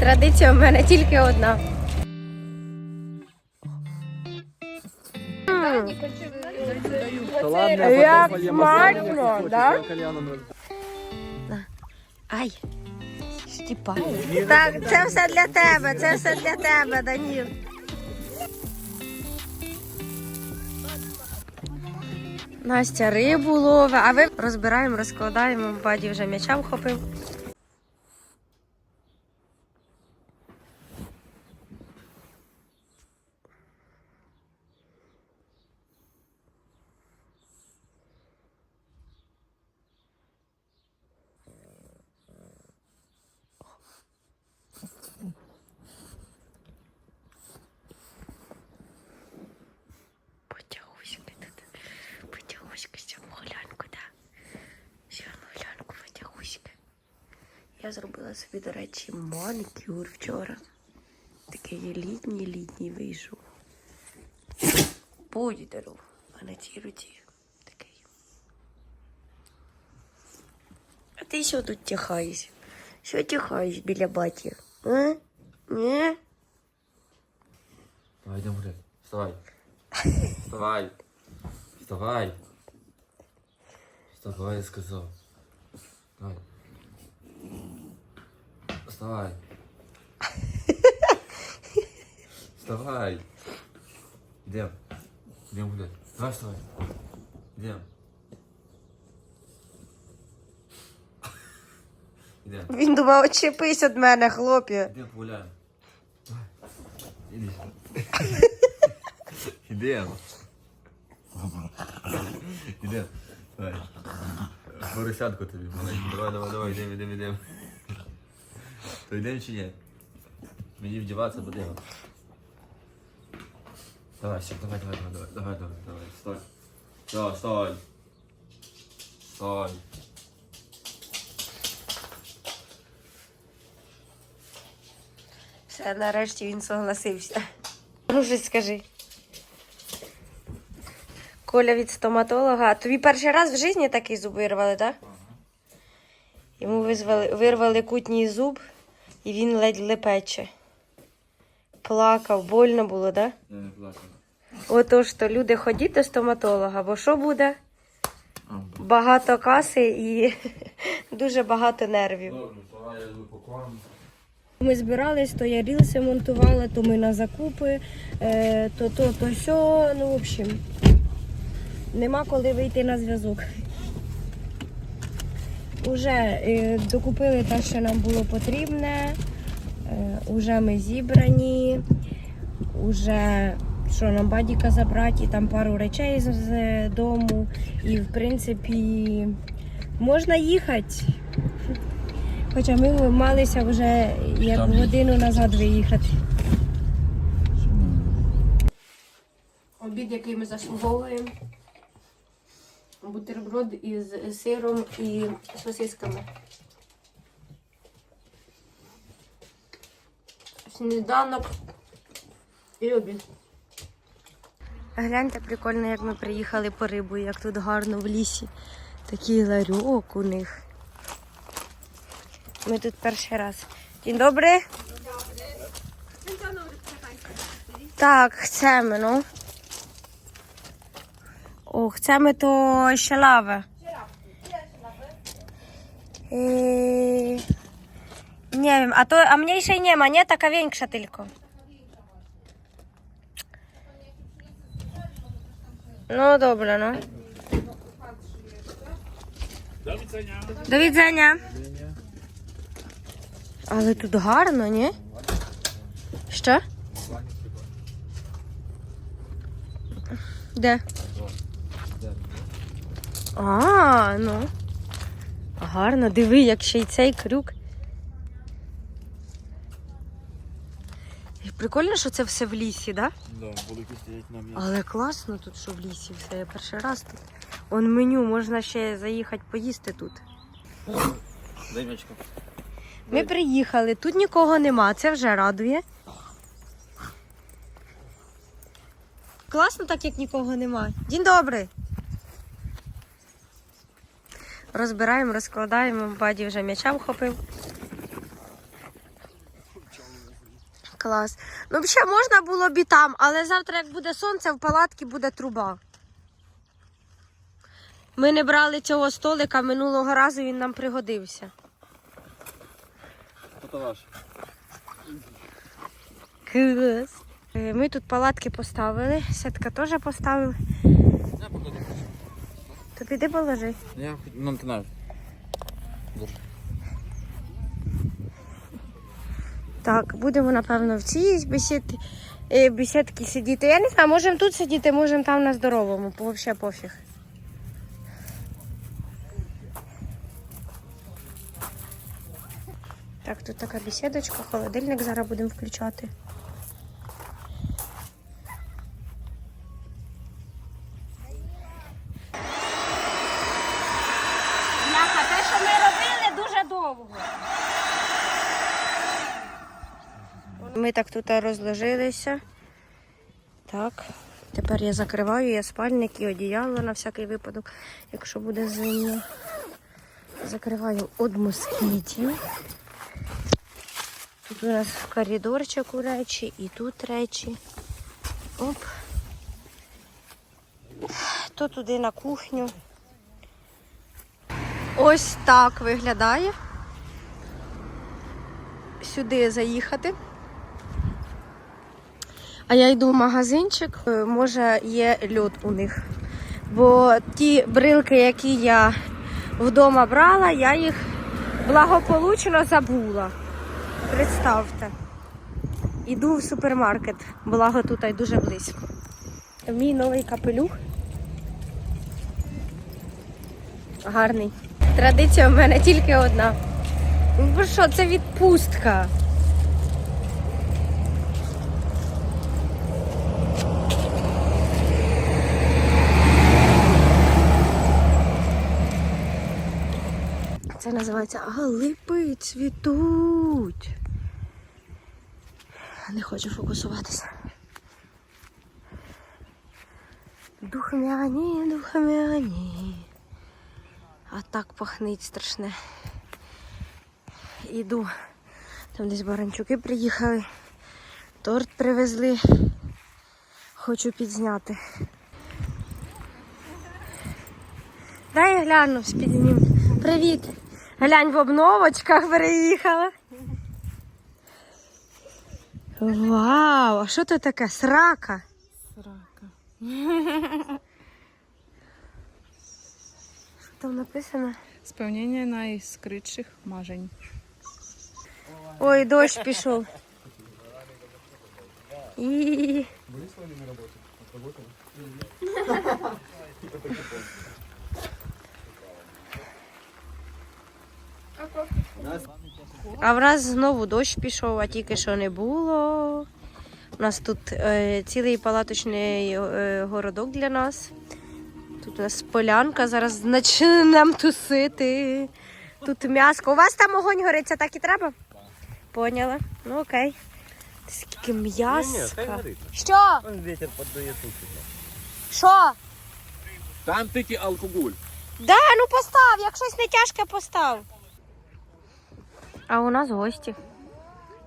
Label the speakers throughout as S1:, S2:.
S1: Традиція в мене тільки одна. Як смачно, да? Ай. Стіпай. Так, це все для тебе, це все для тебе, Даніл. Настя рибу ловить, а ви розбираємо, розкладаємо. Баді вже м'яча вхопив. Я зробила собі, до речі, манікюр вчора. Такий літній літній вийшов. Будь-дару. А на цій руці такий. А ти що тут тяхаєш? Що тяхаєш біля баті? А? Ні?
S2: Давай, йдемо гуляти. Вставай. Вставай. Вставай. Вставай, я сказав. Давай. Вставай. Вставай. Йдемо. Йдемо гуляти. Давай вставай. Йдемо. Йдемо.
S1: Він думав, очепись від мене, хлоп'я.
S2: Йдемо погуляємо. Давай. Іди. Ідемо. Ідемо. Давай. Поросятку тобі маленьку. Давай, давай, давай, йдемо, йдемо, йдемо. То йдемо чи ні? Мені вдіватися будемо. Давай, все, давай, давай, давай, давай, давай, давай, давай, стой. Все, стой. Стой.
S1: Все, нарешті він согласився. Ну, щось скажи. Коля від стоматолога. Тобі перший раз в житті такий зуб вирвали, так? Йому визвали, вирвали кутній зуб, і він ледь лепече. Плакав, больно було, так?
S2: Я не плакав.
S1: Отож, то люди ходіть до стоматолога, бо що буде? Багато каси і дуже багато нервів.
S2: Добре, давай я.
S1: Ми збирались, то я рілси монтувала, то ми на закупи, е, то то, то сьо. Ну, в общем, нема коли вийти на зв'язок. Уже е, докупили те, що нам було потрібне. Е, уже ми зібрані, уже що нам бадіка забрати, і там пару речей з, з дому. І в принципі можна їхати. Хоча ми малися вже як
S2: Там.
S1: годину назад виїхати. Обід, який ми заслуговуємо. Бутерброд із сиром і сосисками. Сніданок і обід. Гляньте, прикольно, як ми приїхали по рибу, як тут гарно в лісі. Такий ларьок у них. Ми тут перший раз. Dzień dobry. Так, chcemy, no. O, chcemy to sielawę. Yy, nie wiem, a to, a mniejszej nie ma, nie? Taka większa tylko. No dobra, no.
S3: Do widzenia.
S1: До widzenia. Але тут гарно, ні? Що? Де? А, ну. Гарно, диви, як ще й цей крюк. І Прикольно, що це все в лісі, так? Да?
S3: Да, великі стоять на місці.
S1: Але класно тут, що в лісі все. Я перший раз тут. Он меню, можна ще заїхати поїсти тут.
S2: Дай мячка.
S1: Ми приїхали, тут нікого нема, це вже радує. Класно так, як нікого нема. День добрий. Розбираємо, розкладаємо, баді вже м'яча вхопив. клас. Ну, взагалі можна було б і там, але завтра, як буде сонце, в палатці буде труба. Ми не брали цього столика минулого разу, він нам пригодився. Клас. Е, Ми тут палатки поставили, сетка теж поставили. Піди положи.
S3: Я ну не знаю.
S1: Так, будемо, напевно, в цій бесідці, е, бесідці сидіти. Я не знаю, можемо тут сидіти, можемо там на здоровому, взагалі пофіг. Так, тут така бесідочка, холодильник зараз будемо включати. Бляха, те, що ми робили, дуже довго. Ми так тут розложилися. Так. Тепер я закриваю, я спальник і одіяло на всякий випадок, якщо буде зимно. Закриваю від москітів. Тут у нас коридорчик у речі, і тут речі. Оп. То туди на кухню. Ось так виглядає. Сюди заїхати. А я йду в магазинчик, е, може є льод у них. Бо ті брилки, які я вдома брала, я їх благополучно забула. Представте. Іду в супермаркет, благо тут й дуже близько. Мій новий капелюх. Гарний. Традиція в мене тільки одна. Ну бо що, це відпустка. Це називається «А липи цвітуть. Не хочу фокусуватися. Духмяні, духмяні. А так пахнить страшне. Іду. Там десь баранчуки приїхали. Торт привезли. Хочу підзняти. Дай я гляну з-під ним. Привіт. Глянь в обновочках переїхала. Вау, а що це таке? Срака.
S4: Срака.
S1: Що там написано?
S4: Spełnienie najskrytszych marzeń.
S1: Ой, дощ пішов. І... А в нас знову дощ пішов, а тільки що не було. У нас тут е, цілий палаточний е, городок для нас. Тут у нас полянка, зараз почнемо тусити. Тут м'яско. У вас там огонь гориться, так і треба? Поняла. Ну окей. Скільки м'яска. Що?
S2: Вітер подує тут.
S1: Що?
S3: Там тільки алкоголь.
S1: Да, ну постав, як щось не тяжке, постав. А у нас гості.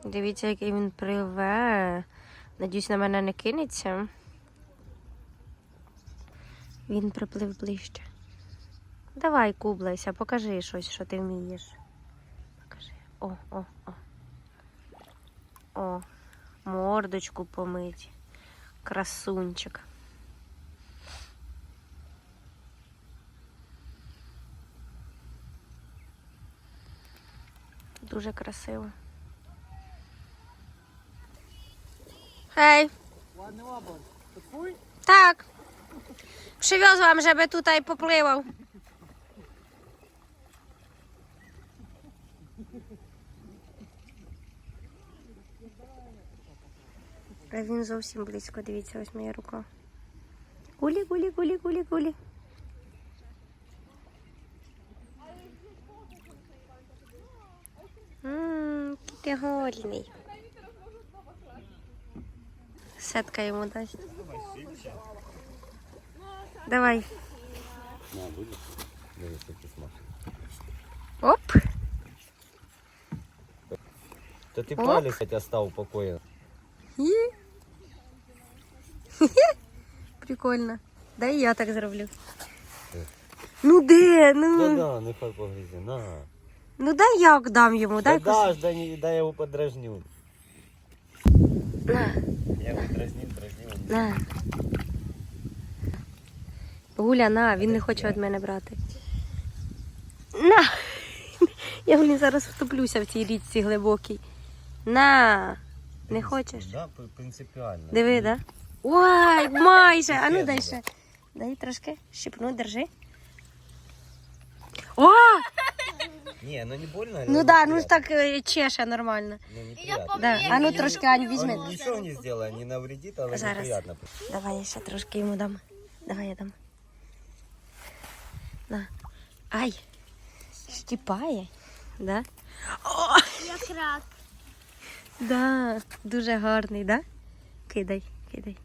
S1: Дивіться, який він приве. Надіюсь, на мене не кинеться. Він приплив ближче. Давай, кублайся, покажи щось, що ти вмієш. Покажи. О, о, о. О, мордочку помить. Красунчик. Дуже красиво.
S3: To twój?
S1: Tak. Przywiozłam, żeby tutaj popływał. А він зовсім близько, дивіться, ось моя рука. Гулі, гулі, гулі, гулі, гулі. Ммм, ти голодний. Сетка йому дасть. Давай. Оп.
S2: Та ти палець хотя став покоєн.
S1: Є. Прикольно. Дай я так зроблю. Ну де?
S5: Да,
S1: Ну,
S5: да, нехай погризе, на.
S1: Ну дай я дам йому, дай
S5: Да, даш, не- дай я его подразню.
S1: На,
S5: Я его дразнил, дразнил.
S1: на. Гуля, на, він не хоче від мене брати. На! Я блін зараз втоплюся в цій річці глибокій. На! Не хочеш?
S5: Да, п- принципиально.
S1: Диви, да? Ой, майже! А ну дай ще. Дай трошки. Щипну, держи. О!
S5: Не, ну не больно.
S1: Ну да, ну ж так е, чеше нормально.
S5: Ну, неприятно.
S1: Да. А ну трошки Ань візьми.
S5: Он ничего не сделает, не навредит, але
S1: Зараз.
S5: неприятно.
S1: Давай я ще трошки йому дам. Давай я дам. На. Ай! Щіпає. Да? О!
S6: Як рак.
S1: Да. Дуже гарний, да? Кидай, кидай.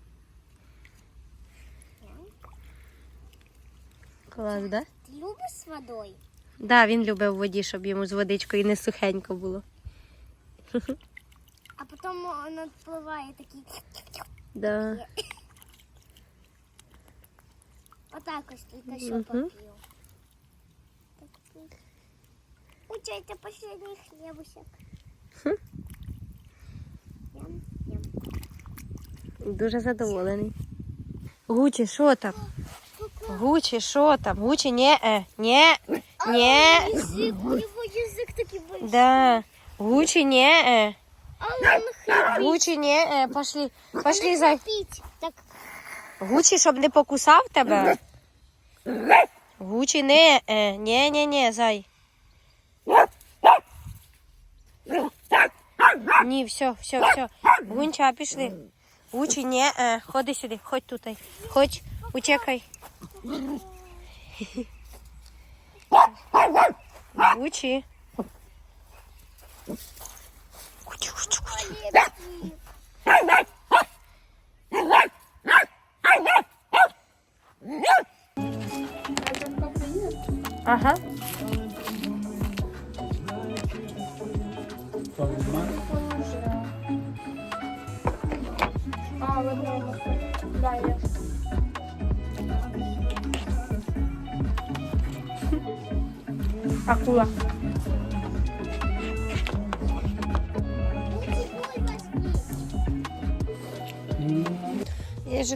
S1: Клас, да?
S6: Ти любиш з водою?
S1: Да, він любив в воді, щоб йому з водичкою не сухенько було.
S6: А потім він відпливає такий.
S1: Да.
S6: Отак ось тільки що
S1: Мгм.
S6: попів. Так, пив. Учай, це останній хлібусик.
S1: Дуже задоволений. Гучі, що там? Гучі, що там? Гучі, ні, е, ні, ні.
S6: Язик, у него язик такий большой.
S1: Да. Гучі, ні, е.
S6: А он хрипить.
S1: Гучі, ні, е. Пошли, пошли, зай.
S6: Хрипить. Так,
S1: щоб не покусав тебе. Гучі, не, е. Ні, ні, ні, зай. Ні, все, все, все. Гунча, пішли. Гучі, ні, е. Ходи сюди, ходь тут. Ходь, учекай. Гучі.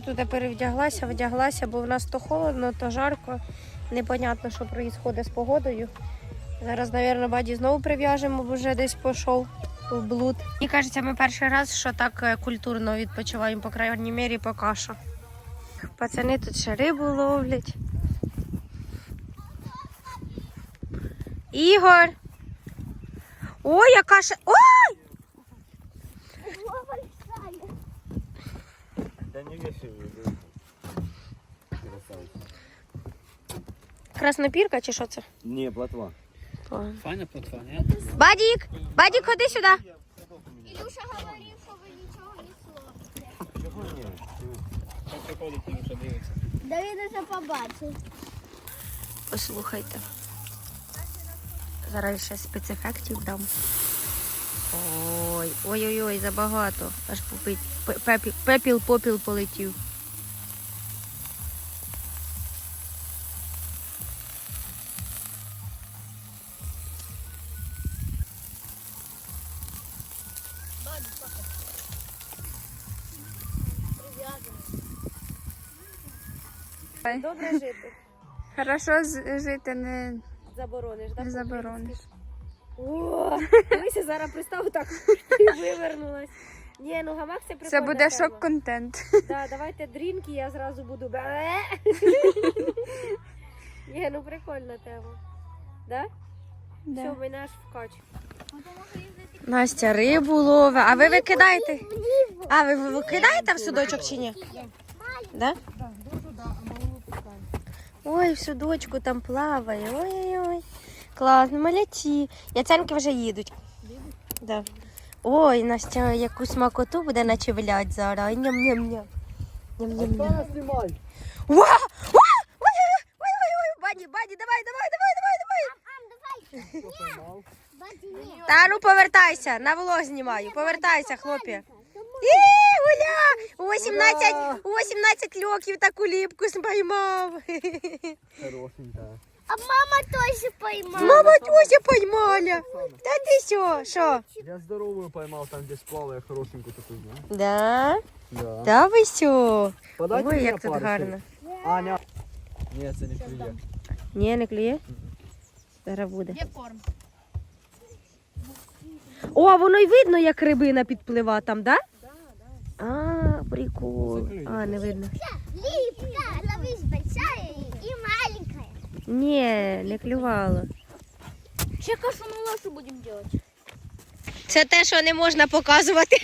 S1: Туди перевдяглася, вдяглася, бо в нас то холодно, то жарко. Непонятно, що відбувається з погодою. Зараз, мабуть, баді знову прив'яжемо, бо вже десь пішов в блуд. Мені кажеться, ми перший раз, що так е, культурно відпочиваємо, по крайній мірі, поки що. Пацани тут ще рибу ловлять. Ігор! Ой, яка ще. Ой!
S5: Да не вешай его. Красавица.
S1: Краснопірка чи що це?
S5: Не, плотва.
S3: Файна платва, ні?
S1: Бадік! Бадік, ходи сюди!
S6: Ілюша говорив, що ви нічого не
S3: приходить, тому дивиться.
S6: Да він уже побачив.
S1: Послухайте. Зараз ще спецефектів дам. Ой, ой-ой-ой, забагато. Аж попить. Пепіл попіл полетів. Добре жити.
S4: Хорошо жити не,
S1: Заборониш, так?
S4: не заборониш.
S1: О, дивися, зараз пристав так і вивернулась. Ні, ну гамак це прикольна
S4: Це буде шок-контент.
S1: Да, давайте дрінки, я зразу буду. Ні, ну прикольна тема. Да? Все, ми наш вкач. Настя рибу ловить. А ви викидаєте? А, ви ви викидаєте в судочок чи ні? Да? Ой, в судочку там плаває. Ой-ой-ой. Класно, маляці. Яценки вже їдуть. Да. Ой, Настя яку смакоту буде начевлять зараз. Ням-ням-ням. Ням-ням-ням.
S5: снимай.
S1: Уа! Уа! Ой, ой, ой, ой, ой, Баді, Баді, давай, давай, давай, давай, давай. Та ну повертайся, на влог знімаю. Повертайся, хлопці. І, Гуля! У 18, у 18 років таку ліпку спіймав.
S5: Хорошенькая.
S6: А мама теж поймала.
S1: Мама Тюся поймала. Та ти що? Що?
S5: Я здоровую поймал там, где сплавая, хорошенькую такую, да?
S1: Да?
S5: Да.
S1: Та ви що?
S5: Подайте
S1: Ой,
S5: мені
S1: як тут
S5: пару
S1: гарно.
S5: Аня. Ні, це не клює.
S1: Ні, не клює? Зараз буде.
S6: Є корм.
S1: О, воно й видно, як рибина підплива там, да? А, прикол. А, не видно.
S6: Липка, ловись большая.
S1: Ні, не клювало.
S6: Че кашу на лосу будем делать?
S1: Це те, що не можна показувати.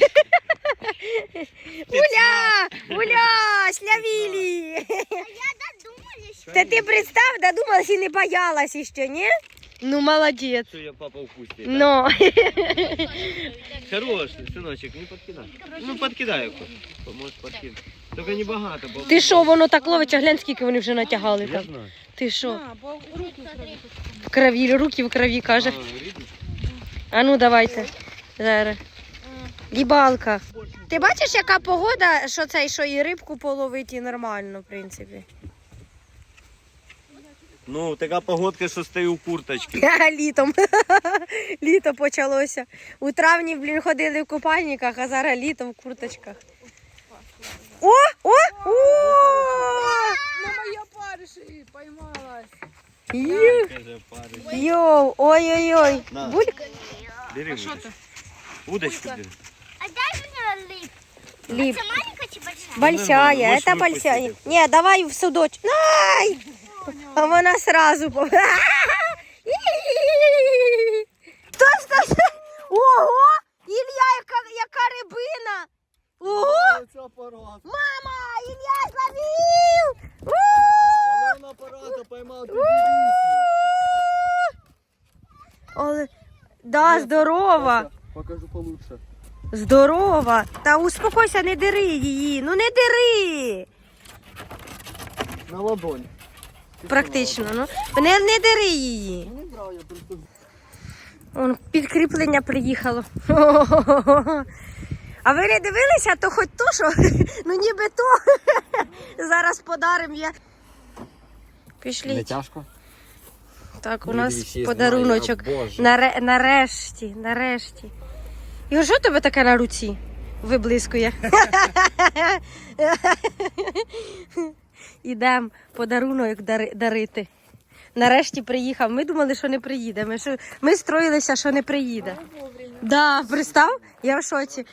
S1: Уля! Уля! Слявілі! Та ти представ, додумалась і не боялась іще, ні? Ну, молодець.
S5: Що я папа вкусний.
S1: Ну.
S5: Хорош, синочек, не подкидай. Ну подкидай його. Може подкинути. Тільки не багато, бо...
S1: Ти що, воно так ловить, а глянь, скільки вони вже натягали
S5: Я
S1: там.
S5: знаю.
S1: Ти що? В крові, руки в крові, каже.
S5: А,
S1: ну давайте. Зараз. Лібалка. Ти бачиш, яка погода, що це, що і рибку половить, і нормально, в принципі.
S5: Ну, така погодка, що стою в курточці.
S1: Літом. Літо почалося. У травні, блін, ходили в купальниках, а зараз літо в курточках. О! О! О!
S4: На моє париші поймалась.
S1: Ю-
S5: Каже, парень.
S1: Йоу, ой-ой-ой.
S5: На.
S1: Бульк?
S5: Бери удочку. Удочку бери.
S6: А дай мне лип.
S1: Ліп.
S6: Это маленькая чи большая?
S1: Большая,
S5: Нормально,
S1: это
S5: можешь
S1: большая.
S5: выпустить.
S1: Не, давай в судочек. Ай! А вона сразу. по- Стой, стой, стой. Ого! Ілля, яка, яка рибина! Ого!
S5: Це апарат.
S1: Мама, Ілля зловив!
S5: Але апарата поймав,
S1: Але, да, здорова.
S5: Покажу получше.
S1: Здорова. Та успокойся, не дири її. Ну не дири.
S5: На ладонь.
S1: Практично, ну. Не, не дири її.
S5: Не брав, я просто...
S1: Он підкріплення приїхало. А ви не дивилися, то хоч то, що ну ніби то. Зараз подарим я. Пішліть.
S5: тяжко?
S1: Так, у
S5: Не
S1: нас
S5: дивись,
S1: подаруночок. Наре... Нарешті, нарешті. І що тебе таке на руці виблискує? Ідемо подарунок дарити. Нарешті приїхав. Ми думали, що не приїде. Ми, що... Ми строїлися, що не приїде. Да, пристав? Я в шоці.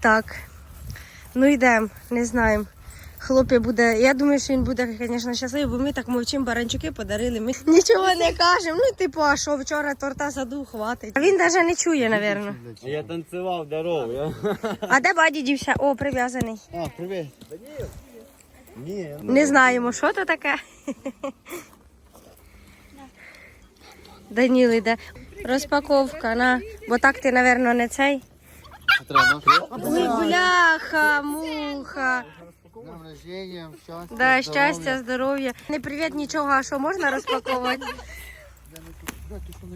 S1: Так. Ну йдемо, не знаємо. Хлопець буде. Я думаю, що він буде, звісно, щасливий, бо ми так мовчимо, баранчуки подарили. Ми нічого не кажемо. Ну, типу, а що вчора торта саду хватить. А він навіть не чує, напевно.
S5: Я танцював здорово. Я...
S1: А де баді дівся? О, прив'язаний.
S5: А, привіт. Ні.
S1: Не знаємо, що то таке. Даніл йде. Розпаковка, на. Бо так ти, напевно, не цей. Ой, бляха, муха.
S7: Днем рождения, счастья,
S1: Да,
S7: здоровья.
S1: щастя, здоров'я. Не привіт, нічого, а що можна розпаковувати?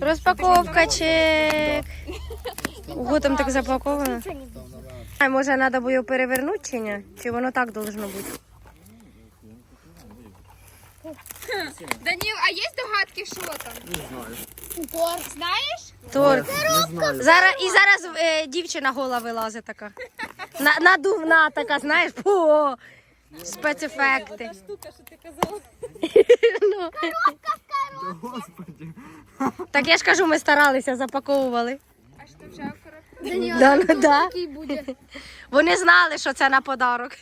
S1: Розпаковка чек. Ого, там так запаковано. А може треба було його перевернути чи ні? Чи воно так должно бути?
S4: Даніл, а є догадки, що там? Не знаю. Торт, знаєш?
S1: Торт. Зараз, і зараз е, дівчина гола вилазить така. На, надувна така, знаєш, по спецефекти.
S4: Штука, що ти казала.
S1: Ну. Так я ж кажу, ми старалися, запаковували.
S4: А що вже в коробку?
S1: Да, ну, да.
S6: Який буде?
S1: Вони знали, що це на подарок.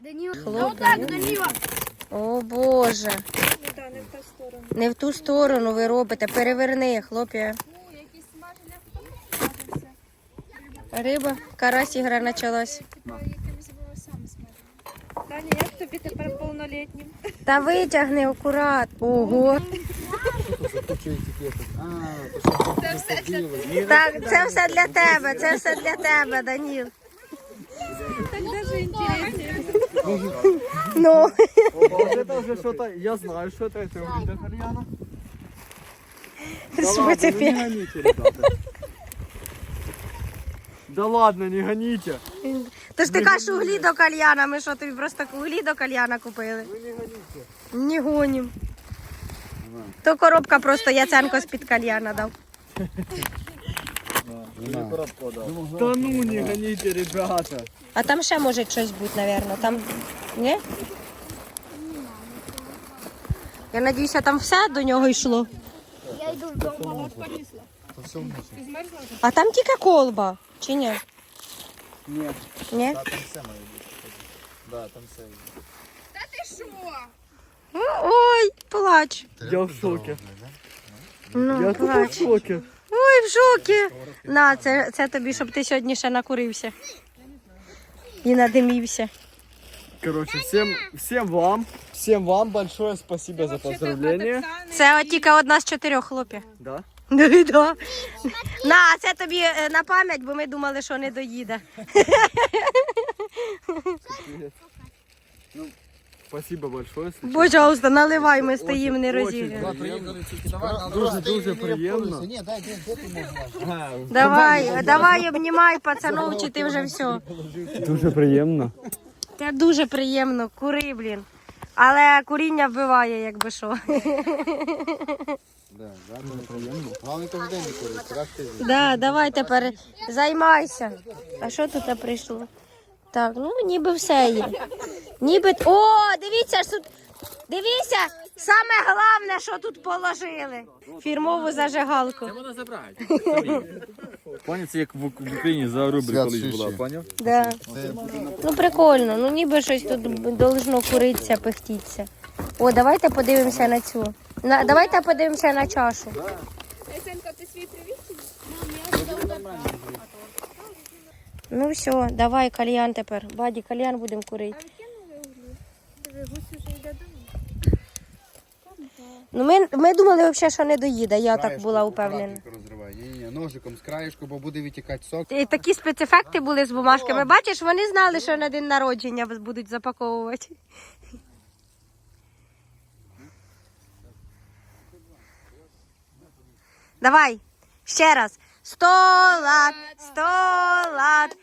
S6: Даніл.
S1: Хлопці. О Боже. Не в ту сторону ви робите. Переверни, хлопці.
S4: Ну, якісь смаження, хто.
S1: Риба, карась ігра почалась.
S4: Таня, як тобі тепер повнолітнім?
S1: Та витягни акурат. Ого.
S4: Це все для тебе,
S1: це все для тебе, Даніл.
S4: Так даже інтересніше.
S1: Ну.
S5: Вот это уже что-то, я знаю, что это, это уже кальяна.
S1: Спецефект.
S5: гоните, ребята. Да ладно, не гоните.
S1: Ти ж ти кажеш углі до кальяна, ми що тобі просто углі до кальяна купили? Ви не гоніте. Не гонім. То коробка просто Яценко з-під кальяна дав.
S5: Да ну не гоните, ребята.
S1: А там ще може щось бути, напевно. Там. Ні? Я надіюся, там все до нього йшло.
S6: Я йду вдома.
S1: А там тільки колба, чи ні?
S3: Ні.
S1: Ні?
S4: Та ти що?
S1: Ой, плач.
S5: Я в шоке.
S1: Ну,
S5: Я тут в
S1: плач. Ой, в шокі. На, це, це тобі, щоб ти сьогодні ще накурився. І надимівся.
S5: Короче, всем, всем вам, всем вам большое спасибо за поздравление.
S1: Це от тільки одна з чотирьох хлопів.
S5: Да?
S1: Ну, да. На, це тобі е, на пам'ять, бо ми думали, що не доїде.
S5: Спасибо большое.
S1: Пожалуйста, наливай, ми стоїмо не
S5: Очень Дуже дуже приємно.
S7: Ні, дай, дай, де ти можеш?
S1: Давай, давай, обнімай пацанов, чи ти вже все.
S5: Дуже приємно.
S1: Це дуже приємно, кури, блін. Але куріння вбиває, якби що.
S7: Да. Головне кожен день курити, раз ти
S1: Да, давай тепер займайся. А що тут прийшло? Так, ну ніби все є. Ніби. О, дивіться ж тут. Дивіться, саме головне, що тут положили. Фірмову зажигалку.
S2: Можна забрати. Поняв, це як в Україні за рубль
S7: Свят
S2: колись була,
S7: суші.
S2: поняв?
S1: Да. Ну прикольно, ну ніби щось тут должно куритися, пихтіться. О, давайте подивимося на цю. На, давайте подивимося на чашу.
S4: Ясенка, ти свій привіт?
S1: Ну все, давай кальян тепер. Баді, кальян будемо курити. Ну ми, ми думали взагалі, що не доїде, я так була упевнена.
S7: Ні, ні, ножиком з краєшку, бо буде витікати сок.
S1: І такі спецефекти були з бумажками. Бачиш, вони знали, що на день народження будуть запаковувати. Давай, ще раз. Сто лат, сто лат,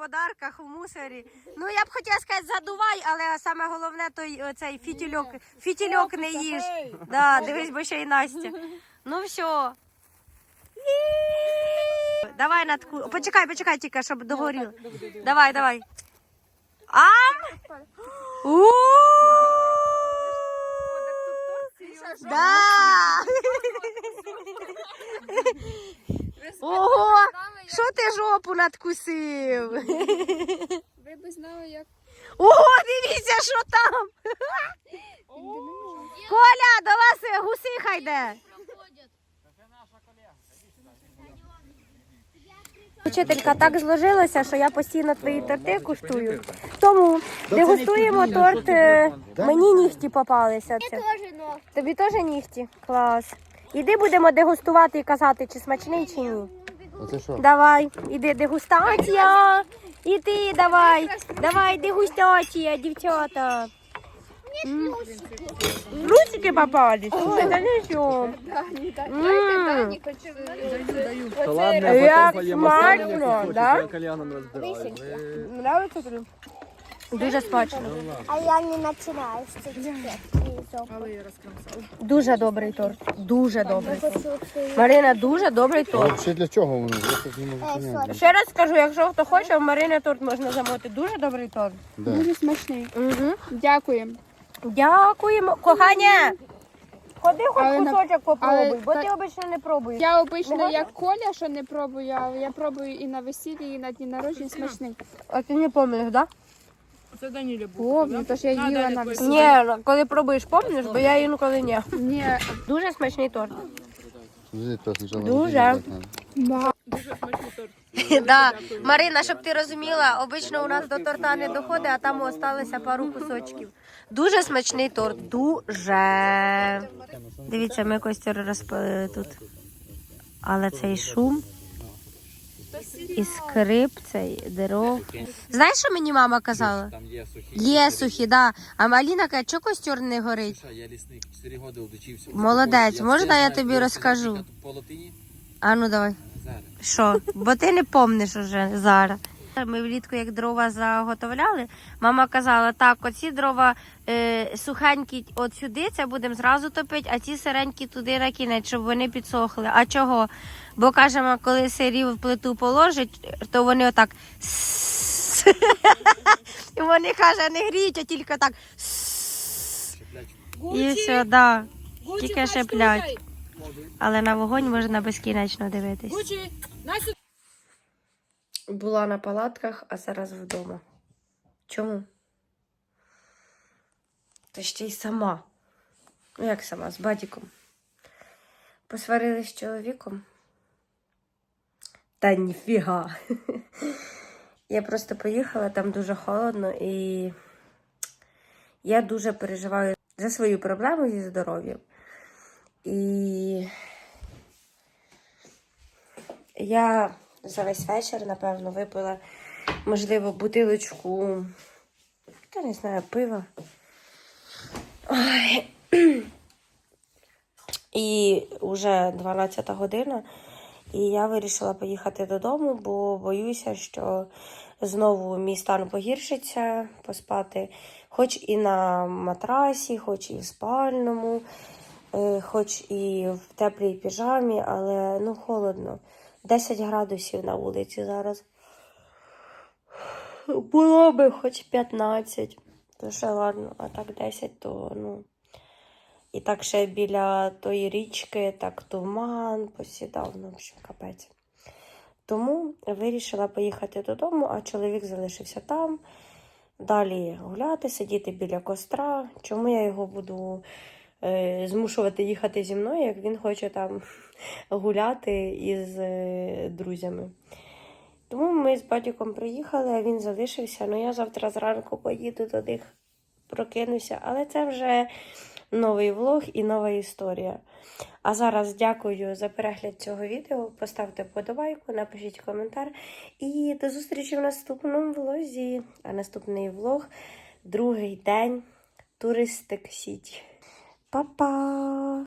S1: Подарках у мусорі. Ну я б хотіла сказати, задувай, але саме головне той оцей фітільок, фітільок не їж. Да, дивись, бо ще й Настя. Ну все. Давай надку. Почекай, почекай тільки, щоб догоріло. Давай, давай. Ам! у Да! Ого! Що ти жопу надкусив?
S4: Ви б знали, як
S1: Ого, дивіться, що там! Коля, до вас гусиха йде. Вчителька, так зложилося, що я постійно твої торти куштую. Тому дегустуємо торт. е, Мені нігті попалися. Тобі теж нігті? Клас. Іди будемо дегустувати і казати, чи смачний, чи ні.
S7: Що?
S1: Давай, іди дегустація. І ти давай. Давай, дегустація, дівчата. Русики попались. Ой, да не що.
S5: Та ладно, я
S1: Як
S5: потім а
S1: смачно, да?
S5: розбираю.
S1: Нравиться тобі? Дуже смачно.
S6: А я не починаю з цих
S1: Дуже добрий торт. Дуже добрий торт. Марина, дуже добрий торт.
S7: Взагалі для чого воно? Я щось не можу поняти.
S1: Ще раз скажу, якщо хто хоче, в Марини торт можна замовити. Дуже добрий торт.
S7: Да.
S4: дуже смачний.
S1: Угу.
S4: Дякуємо.
S1: Дякуємо. Кохання, ходи хоч
S4: Але на-
S1: кусочок попробуй,
S4: але
S1: бо
S4: та-
S1: ти обично не пробуєш.
S4: Я обично як Коля, що не пробую, а я пробую і на весіллі, і на дні народження смачний.
S1: А ти не пам'ятаєш, так?
S4: Помню, тож я їла на.
S1: Ні, ну, коли пробуєш, пам'ятаєш, бо я інколи ні.
S4: Ні,
S1: Дуже смачний торт.
S7: То спочатку
S1: Дуже.
S7: надо.
S1: Да. Марина, щоб ти розуміла, обично у нас до торта не доходить, а там осталося пару кусочків. Дуже смачний торт. Дуже. Дивіться, ми костер розпалили тут. Але цей шум і скрип цей дров. Знаєш, що мені мама казала?
S7: Там є сухі.
S1: Є сухі, да. А Маліна каже, чого костюр не горить?
S7: Я лісник, 4 роки удочився.
S1: Молодець, можна я тобі розкажу?
S7: По латині?
S1: А ну давай.
S7: Зараз.
S1: Що? Бо ти не помниш уже зараз. Ми влітку, як дрова заготовляли, мама казала, так, оці дрова е, сухенькі от сюди, це будемо зразу топити, а ці сиренькі туди на кінець, щоб вони підсохли. А чого? Бо кажемо, коли сирі в плиту положить, то вони отак. І вони каже, не гріють, а тільки так. І все, да. Тільки шеплять. Але на вогонь можна безкінечно дивитись. Була на палатках, а зараз вдома. Чому? Та ще й сама. Ну, як сама, з батіком. Посварились з чоловіком. Та ніфіга. Я просто поїхала, там дуже холодно, і я дуже переживаю за свою проблему зі здоров'ям. І я за весь вечір, напевно, випила, можливо, бутилочку, та не знаю, пива. Ой. І вже 12 година, і я вирішила поїхати додому, бо боюся, що знову мій стан погіршиться, поспати, хоч і на матрасі, хоч і в спальному, е, хоч і в теплій піжамі, але ну холодно. 10 градусів на вулиці зараз. Було би хоч 15. То ще ладно, а так 10, то ну. І так ще біля тої річки, так туман посідав, ну, общем, капець. Тому вирішила поїхати додому, а чоловік залишився там. Далі гуляти, сидіти біля костра. Чому я його буду змушувати їхати зі мною, як він хоче там гуляти із е, друзями. Тому ми з батьком приїхали, а він залишився. Ну я завтра зранку поїду до них, прокинуся. Але це вже новий влог і нова історія. А зараз дякую за перегляд цього відео. Поставте подобайку, напишіть коментар. І до зустрічі в наступному влозі. А наступний влог другий день туристик Сіті. Па-па!